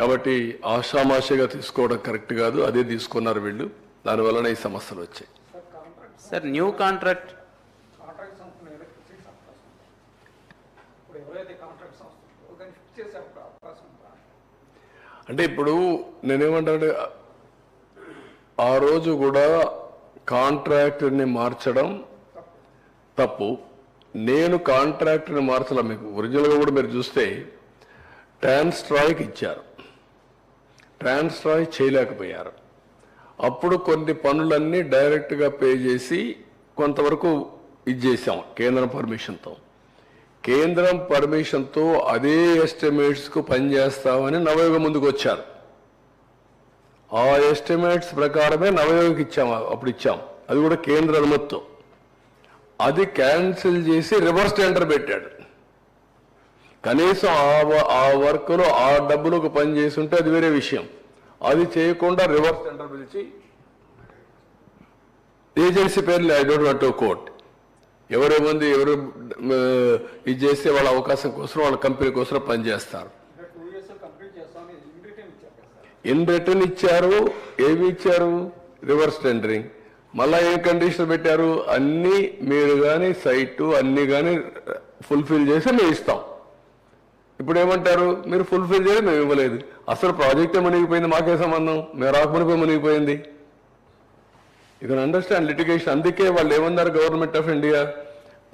కాబట్టి ఆషామాషిగా తీసుకోవడం కరెక్ట్ కాదు అదే తీసుకున్నారు వీళ్ళు. దానివలన ఈ సమస్యలు వచ్చాయి. సార్ న్యూ కాంట్రాక్ట్ అంటే ఇప్పుడు నేనేమంటానంటే ఆ రోజు కూడా కాంట్రాక్టర్ని మార్చడం తప్పు. నేను కాంట్రాక్టర్ని మార్చలే మీకు. ఒరిజినల్గా కూడా మీరు చూస్తే ట్రాన్స్ట్రాయ్కి ఇచ్చారు. ట్రాన్స్ఫర్ చేయలేకపోయారు. అప్పుడు కొన్ని పనులన్నీ డైరెక్ట్గా పే చేసి కొంతవరకు ఇది కేంద్రం పర్మిషన్తో కేంద్రం పర్మిషన్తో అదే ఎస్టిమేట్స్కు పనిచేస్తామని నవయోగ ముందుకు వచ్చారు. ఆ ఎస్టిమేట్స్ ప్రకారమే నవయోగకి ఇచ్చాము అప్పుడు ఇచ్చాం. అది కూడా కేంద్ర అనుమతితో. అది క్యాన్సిల్ చేసి రివర్స్ టెండర్ పెట్టాడు. కనీసం ఆ ఆ వర్క్లో ఆ డబ్బులకు పని చేసి ఉంటే అది వేరే విషయం. అది చేయకుండా రివర్స్ టెండర్ పిలిచి ఏజెన్సీ పేర్లు I don't want to court ఎవరేముంది ఎవరు ఆ, ఇది చేస్తే వాళ్ళ అవకాశం కోసం వాళ్ళ కంపెనీ కోసం పనిచేస్తారు ఇన్ రిటర్న్ ఇచ్చారు ఏమి ఇచ్చారు? Reverse tendering. మళ్ళా ఏం కండిషన్ పెట్టారు? అన్ని మీరు కానీ సైట్ అన్ని కానీ ఫుల్ఫిల్ చేసి మేము ఇస్తాం. ఇప్పుడు ఏమంటారు మీరు ఫుల్ఫిల్ చేయడం మేము ఇవ్వలేదు. అసలు ప్రాజెక్టే మునిగిపోయింది? మాకే సంబంధం. మేము రాకమునిపోయి మునిగిపోయింది. యూ కెన్ అండర్స్టాండ్ లిటిగేషన్ అందుకే వాళ్ళు ఏమన్నారు గవర్నమెంట్ ఆఫ్ ఇండియా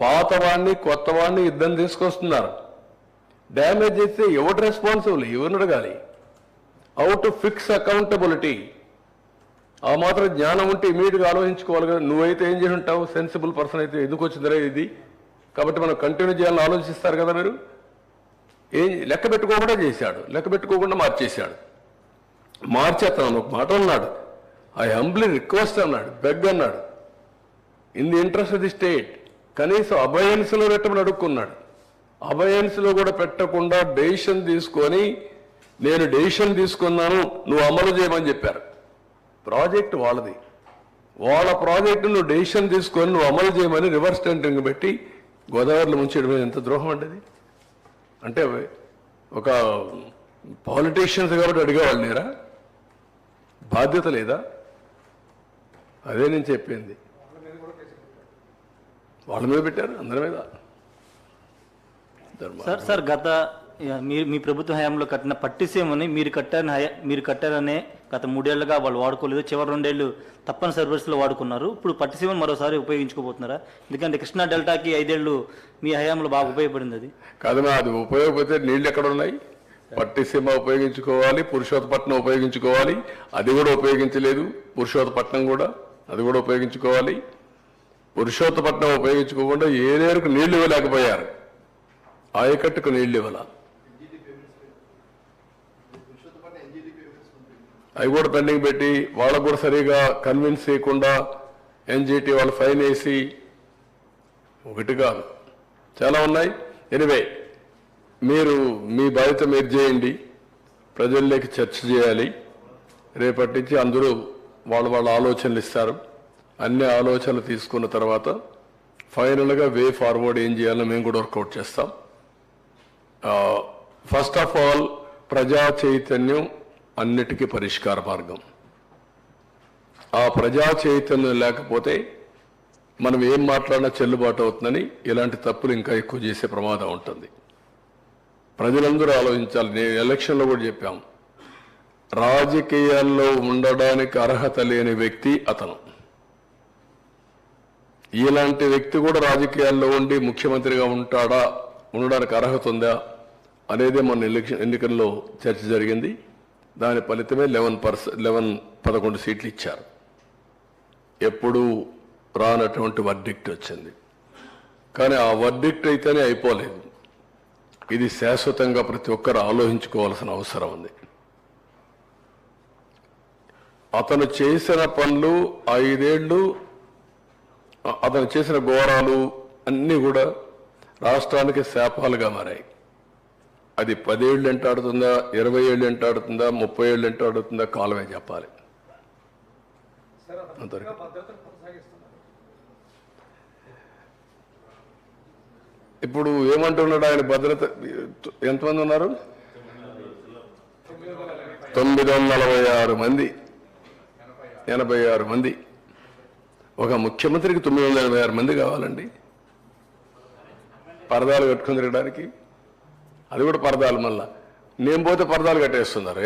పాత వాడిని కొత్త వాడిని యుద్ధం తీసుకొస్తున్నారు. డ్యామేజ్ చేస్తే ఎవరు రెస్పాన్సిబుల్ ఎవరిని అడగాలి? హౌ టు ఫిక్స్ అకౌంటబిలిటీ ఆ మాత్రం జ్ఞానం ఉంటే ఇమీడియట్గా ఆలోచించుకోవాలి కదా. నువ్వైతే ఏం చేసి ఉంటావు? సెన్సిబుల్ పర్సన్ అయితే ఎందుకు వచ్చిందిరా ఇది? కాబట్టి మనం కంటిన్యూ చేయాలని ఆలోచిస్తారు కదా మీరు. ఏం లెక్క పెట్టుకోకుండా చేశాడు లెక్క పెట్టుకోకుండా మార్చేశాడు. మార్చేస్తాను ఒక మాట అన్నాడు. ఐ హంబ్లీ రిక్వెస్ట్ అన్నాడు బెగ్ అన్నాడు. In the interest of the state కనీసం అభయన్స్లో పెట్టమని అడుక్కున్నాడు. అభయన్స్లో కూడా పెట్టకుండా డెసిషన్ తీసుకొని నేను డెసిషన్ తీసుకున్నాను నువ్వు అమలు చేయమని చెప్పారు. ప్రాజెక్ట్ వాళ్ళది. వాళ్ళ ప్రాజెక్టు నువ్వు డెసిషన్ తీసుకొని నువ్వు అమలు చేయమని రివర్స్ టెండరింగ్ పెట్టి గోదావరిలో ముంచేయడం ఎంత ద్రోహం అండి అంటే ఒక పాలిటీషియన్స్ కాబట్టి అడిగేవాళ్ళు నేరా బాధ్యత లేదా? అదే నేను చెప్పింది. వాళ్ళ మీద పెట్టారు అందరి మీద. సార్ సార్ గత మీరు మీ మీ ప్రభుత్వ హయాంలో కట్టిన పట్టిసీమని మీరు కట్టారని హయా మీరు కట్టారనే గత మూడేళ్ళుగా వాళ్ళు వాడుకోలేదు. చివరి రెండేళ్ళు తప్పని సర్వీస్లో వాడుకున్నారు. ఇప్పుడు పట్టిసీమను మరోసారి ఉపయోగించుకోబోతున్నారా? ఎందుకంటే కృష్ణా డెల్టాకి ఐదేళ్ళు మీ హయాంలో బాగా ఉపయోగపడింది అది. కాదమ్మా అది ఉపయోగపడితే నీళ్ళు ఎక్కడ ఉన్నాయి పట్టిసీమ ఉపయోగించుకోవాలి పురుషోత్తపట్నం ఉపయోగించుకోవాలి. అది కూడా ఉపయోగించలేదు. పురుషోత్తపట్నం కూడా అది కూడా ఉపయోగించుకోవాలి. పురుషోత్తపట్నం ఉపయోగించుకోకుండా ఏ నేరుకు నీళ్ళు ఇవ్వలేకపోయారు. ఆయకట్టుకు నీళ్ళు ఇవ్వాలి. అవి కూడా పెండింగ్ పెట్టి వాళ్ళకు కూడా సరిగా కన్విన్స్ చేయకుండా ఎన్జిటి వాళ్ళు ఫైన్ వేసి ఒకటి కాదు. చాలా ఉన్నాయి. ఎనివే మీరు మీ బాధ్యత మీరు చేయండి. ప్రజల్లోకి చర్చ చేయాలి. రేపటి నుంచి అందరూ వాళ్ళ వాళ్ళ ఆలోచనలు ఇస్తారు. అన్ని ఆలోచనలు తీసుకున్న తర్వాత ఫైనల్గా వే ఫార్వర్డ్ ఏం చేయాలో మేము కూడా వర్కౌట్ చేస్తాం. ఫస్ట్ ఆఫ్ ఆల్ ప్రజా చైతన్యం అన్నిటికీ పరిష్కార మార్గం. ఆ ప్రజా చైతన్యం లేకపోతే మనం ఏం మాట్లాడినా చెల్లుబాటు అవుతుందని ఇలాంటి తప్పులు ఇంకా ఎక్కువ చేసే ప్రమాదం ఉంటుంది. ప్రజలందరూ ఆలోచించాలి. నేను ఎలక్షన్లో కూడా చెప్పాము రాజకీయాల్లో ఉండడానికి అర్హత లేని వ్యక్తి అతను. ఇలాంటి వ్యక్తి కూడా రాజకీయాల్లో ఉండి ముఖ్యమంత్రిగా ఉంటాడా? ఉండడానికి అర్హత ఉందా? అనేది మన ఎలక్షన్ ఎన్నికల్లో చర్చ జరిగింది. దాని ఫలితమే లెవెన్ పర్స లెవెన్ పదకొండు సీట్లు ఇచ్చారు. ఎప్పుడు రానటువంటి వర్డిక్ట్ వచ్చింది. కానీ ఆ వర్డిక్ట్ అయితేనే అయిపోలేదు. ఇది శాశ్వతంగా ప్రతి ఒక్కరు ఆలోచించుకోవాల్సిన అవసరం ఉంది. అతను చేసిన పనులు ఐదేళ్ళు అతను చేసిన ఘోరాలు అన్నీ కూడా రాష్ట్రానికి శాపాలుగా మారాయి. అది పదేళ్ళు ఎంటాడుతుందా ఇరవై ఏళ్ళు ఎంటాడుతుందా ముప్పై ఏళ్ళు ఎంటాడుతుందా కాలమే చెప్పాలి. ఇప్పుడు ఏమంటున్నాడు ఆయన భద్రత? ఎంతమంది ఉన్నారు? తొమ్మిది నలభై ఆరు మంది. ఎనభై ఆరు మంది. ఒక ముఖ్యమంత్రికి తొమ్మిది వందల ఎనభై ఆరు మంది కావాలండి. పరదాలు కట్టుకుని తిరగడానికి. అది కూడా పరదాలు మళ్ళీ. నేను పోతే పరదాలు కట్టేస్తున్నారు.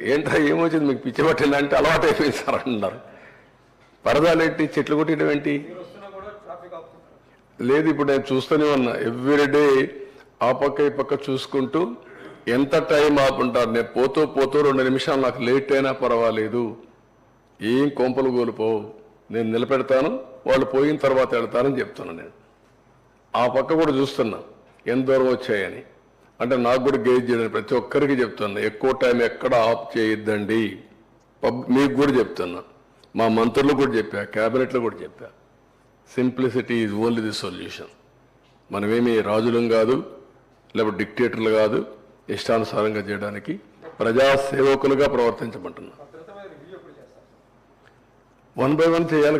ఏంటో ఏమొచ్చింది? మీకు పిచ్చి పట్టింది అంటే అలవాటు అయిపోయింది సార్ అంటున్నారు పరదాలు ఏంటి? చెట్లు కొట్టడం ఏంటి? లేదు ఇప్పుడు నేను చూస్తూనే ఉన్నా. ఎవ్రీడే ఆ పక్క ఈ పక్క చూసుకుంటూ ఎంత టైం ఆపుంటారు? నేను పోతూ పోతూ రెండు నిమిషాలు నాకు లేట్ అయినా పర్వాలేదు. ఏం కొంపలు కోల్పోవు. నేను నిలబెడతాను. వాళ్ళు పోయిన తర్వాత వెళ్తానని చెప్తున్నాను నేను. ఆ పక్క కూడా చూస్తున్నా. ఎంత దూరం వచ్చాయని. అంటే నాకు కూడా గేజ్ చేయడం ప్రతి ఒక్కరికి చెప్తున్నా ఎక్కువ టైం ఎక్కడ ఆఫ్ చేయొద్దండి. పబ్ మీకు కూడా చెప్తున్నా. మా మంత్రులు కూడా చెప్పా క్యాబినెట్లో కూడా చెప్పా. Simplicity is only the solution. మనమేమి రాజులం కాదు లేకపోతే డిక్టేటర్లు కాదు ఇష్టానుసారంగా చేయడానికి ప్రజా సేవకులుగా ప్రవర్తించమంటున్నా వన్ బై వన్ చేయాలి